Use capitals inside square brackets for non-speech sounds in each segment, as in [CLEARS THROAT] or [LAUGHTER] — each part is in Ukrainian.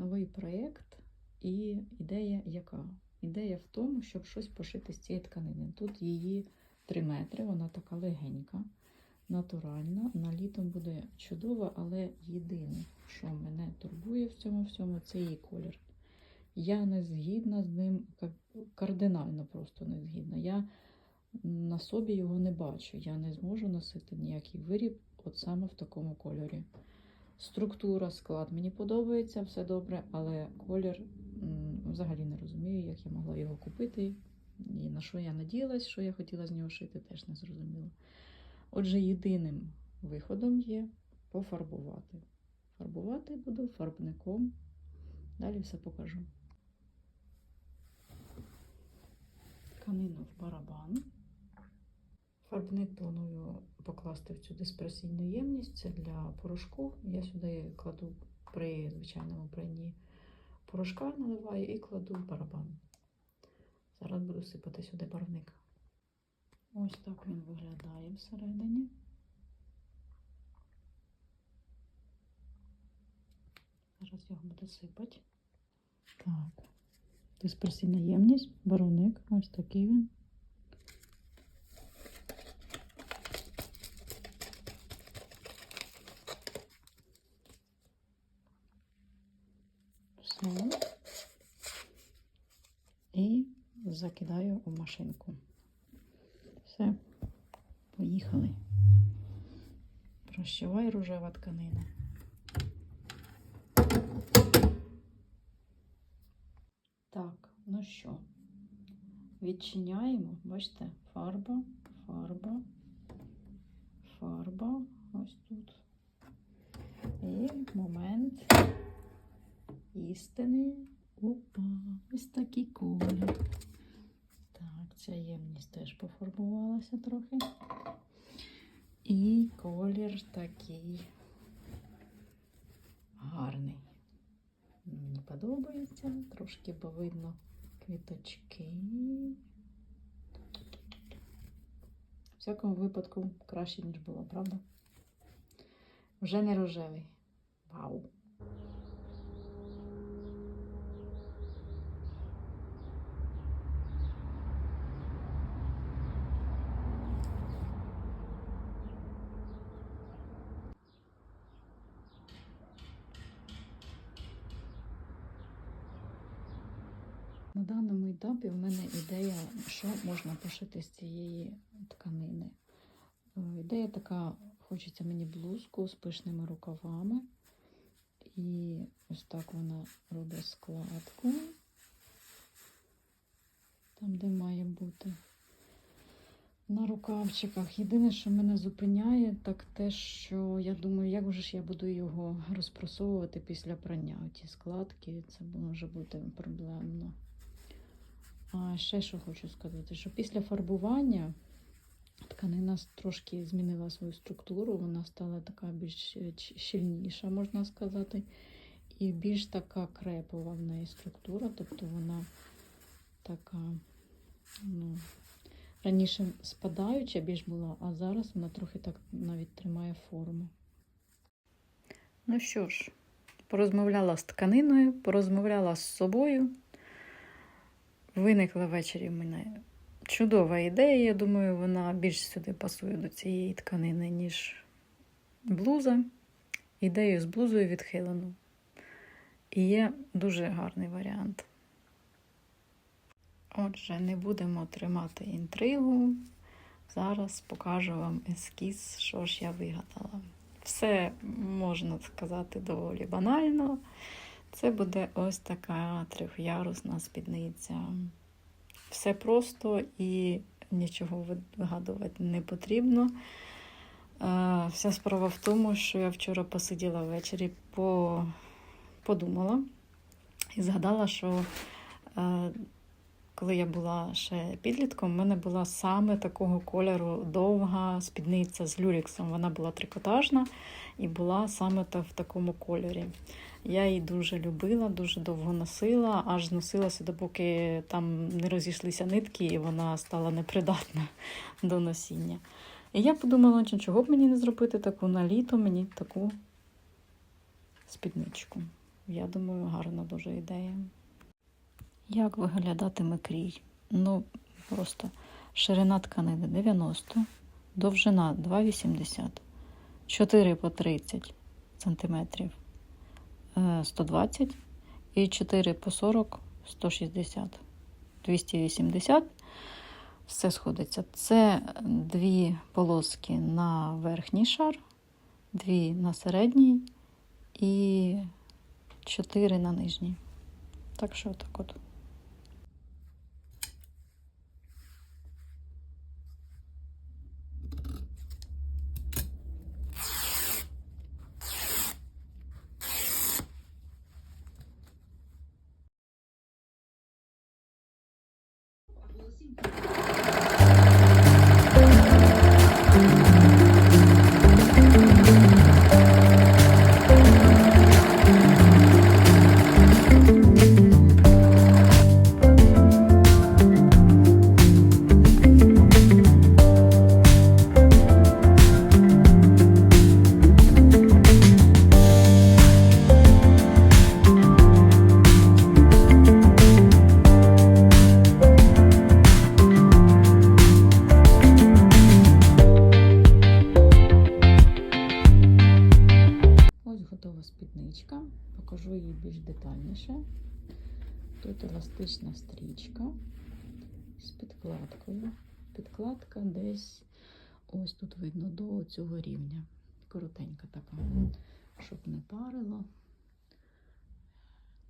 новий проєкт і ідея яка? Ідея в тому, щоб щось пошити з цієї тканини. Тут її 3 метри, вона така легенька, натуральна. На літом буде чудово, але єдине, що мене турбує в цьому всьому, це її колір. Я не згідна з ним, кардинально просто не згідна. Я на собі його не бачу. Я не зможу носити ніякий виріб от саме в такому кольорі. Структура, склад мені подобається, все добре, але колір взагалі не розумію, як я могла його купити. І на що я надіялась, що я хотіла з нього шити, теж не зрозуміло. Отже, єдиним виходом є пофарбувати. Фарбувати буду фарбником. Далі все покажу. Тканину в барабан. Фарбник планую покласти в цю диспресійну ємність. Це для порошку. Я сюди кладу при звичайному пранні порошка, наливаю і кладу в барабан. Зараз буду сипати сюди барвник. Ось так він виглядає всередині. Зараз його буду сипати. Так. Диспресійна ємність, барвник, ось такий він. Все. І закидаю у машинку. Все, поїхали. Прощавай рожева тканина. Так, ну що, відчиняємо, бачите, фарба, фарба, фарба, ось тут. І момент істини. Опа, ось такий колір. Так, ця ємність теж пофарбувалася трохи. І колір такий гарний. Мені подобається, трошки бо видно квіточки. В всякому випадку краще, ніж було, правда? Вже не рожевий. Вау! На даному етапі в мене ідея, що можна пошити з цієї тканини. Е, Ідея така, хочеться мені блузку з пишними рукавами. І ось так вона робить складку. Там, де має бути. На рукавчиках. Єдине, що мене зупиняє, так те, що я думаю, як же ж я буду його розпрасовувати після прання. Ті складки, це може бути проблемно. А ще що хочу сказати, що після фарбування тканина трошки змінила свою структуру, вона стала така більш е, щільніша, можна сказати, і більш така крепова в неї структура, тобто вона така, ну, раніше спадаюча більш була, а зараз вона трохи так навіть тримає форму. Ну що ж, порозмовляла з тканиною, порозмовляла з собою. Виникла ввечері в мене чудова ідея. Я думаю, вона більш сюди пасує до цієї тканини, ніж блуза. Ідею з блузою відхилено. І є дуже гарний варіант. Отже, не будемо тримати інтригу. Зараз покажу вам ескіз, що ж я вигадала. Все можна сказати доволі банально. Це буде ось така трьохярусна спідниця. Все просто і нічого вигадувати не потрібно. Е, Вся справа в тому, що я вчора посиділа ввечері, по... подумала і згадала, що е, коли я була ще підлітком, в мене була саме такого кольору довга спідниця з люрексом. Вона була трикотажна і була саме в такому кольорі. Я її дуже любила, дуже довго носила, аж носилася, допоки там не розійшлися нитки, і вона стала непридатна [LAUGHS] до носіння. І я подумала, чого б мені не зробити таку на літо, мені таку спідничку. Я думаю, гарна дуже ідея. Як виглядатиме крій? Ну, просто ширина тканини 90, довжина 2,80, 4 по 30 сантиметрів 120 і 4 по 40 160, 280. Все сходиться. Це дві полоски на верхній шар, дві на середній і чотири на нижній. Так що так от. Тут еластична стрічка з підкладкою. Підкладка десь ось тут видно до цього рівня. Коротенька така, щоб не парило.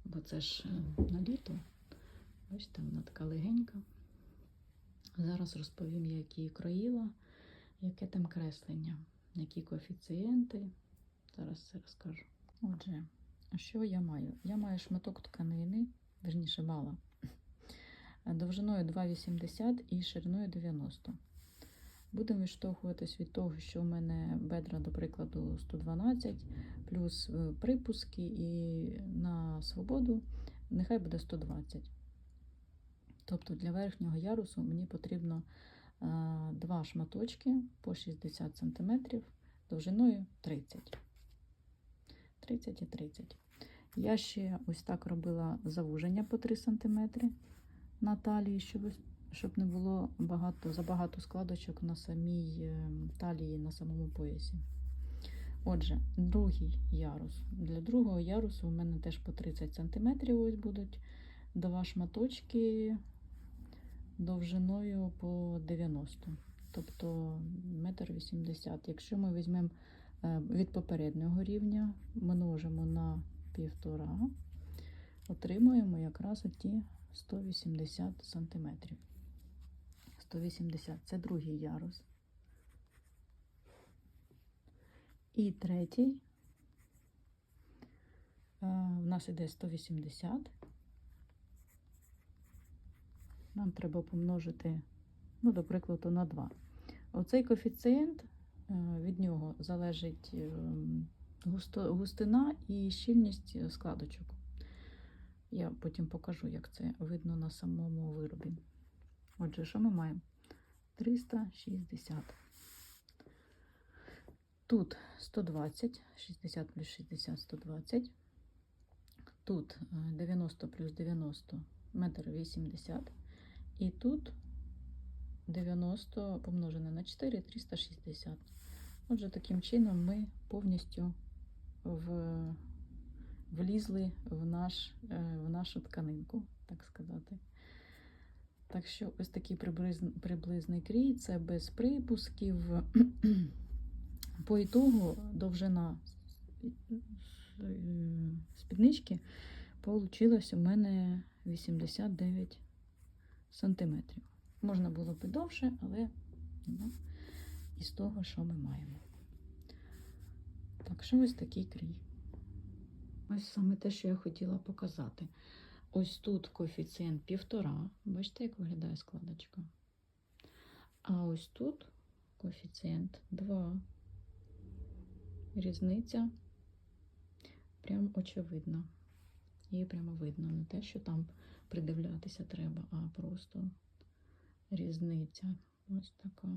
Бо це ж е, на літо. Бачите, вона така легенька. Зараз розповім, я її кроїла, яке там креслення, які коефіцієнти. Зараз все розкажу. Отже, що я маю? Я маю шматок тканини, верніше мала, довжиною 2,80 і шириною 90. Будемо відштовхуватись від того, що в мене бедра, до прикладу, 112, плюс е, припуски і на свободу нехай буде 120. Тобто для верхнього ярусу мені потрібно е, два шматочки по 60 см довжиною 30 30 і 30. Я ще ось так робила завуження по 3 см на талії, щоб, щоб не було багато, забагато складочок на самій е, талії, на самому поясі. Отже, другий ярус. Для другого ярусу у мене теж по 30 см ось будуть два шматочки довжиною по 90 тобто 1,80 м. Якщо ми візьмемо е, від попереднього рівня, множимо на півтора, отримуємо якраз оті 180 см. 180 це другий ярус. І третій е, в нас іде 180. Нам треба помножити, ну, до прикладу, на 2. Оцей коефіцієнт е, від нього залежить е, густо- густина і щільність складочок. Я потім покажу, як це видно на самому виробі. Отже, що ми маємо? 360. Тут 120, 60 плюс 60, 120. Тут е, 90 плюс 90, метр 80. І тут 90 помножене на 4 360. Отже, таким чином ми повністю в, влізли в, наш, е, в нашу тканинку, так сказати. Так що ось такий приблизний, приблизний крій, це без припусків. [CLEARS THROAT] По ітогу довжина спіднички получилась у мене 89 сантиметрів. Можна було б і довше, але ну, із того, що ми маємо. Так що ось такий крій. Ось саме те, що я хотіла показати. Ось тут коефіцієнт півтора. Бачите, як виглядає складочка. А ось тут коефіцієнт 2. Різниця прям очевидна. Її прямо видно. Не те, що там придивлятися треба, а просто різниця. Ось така.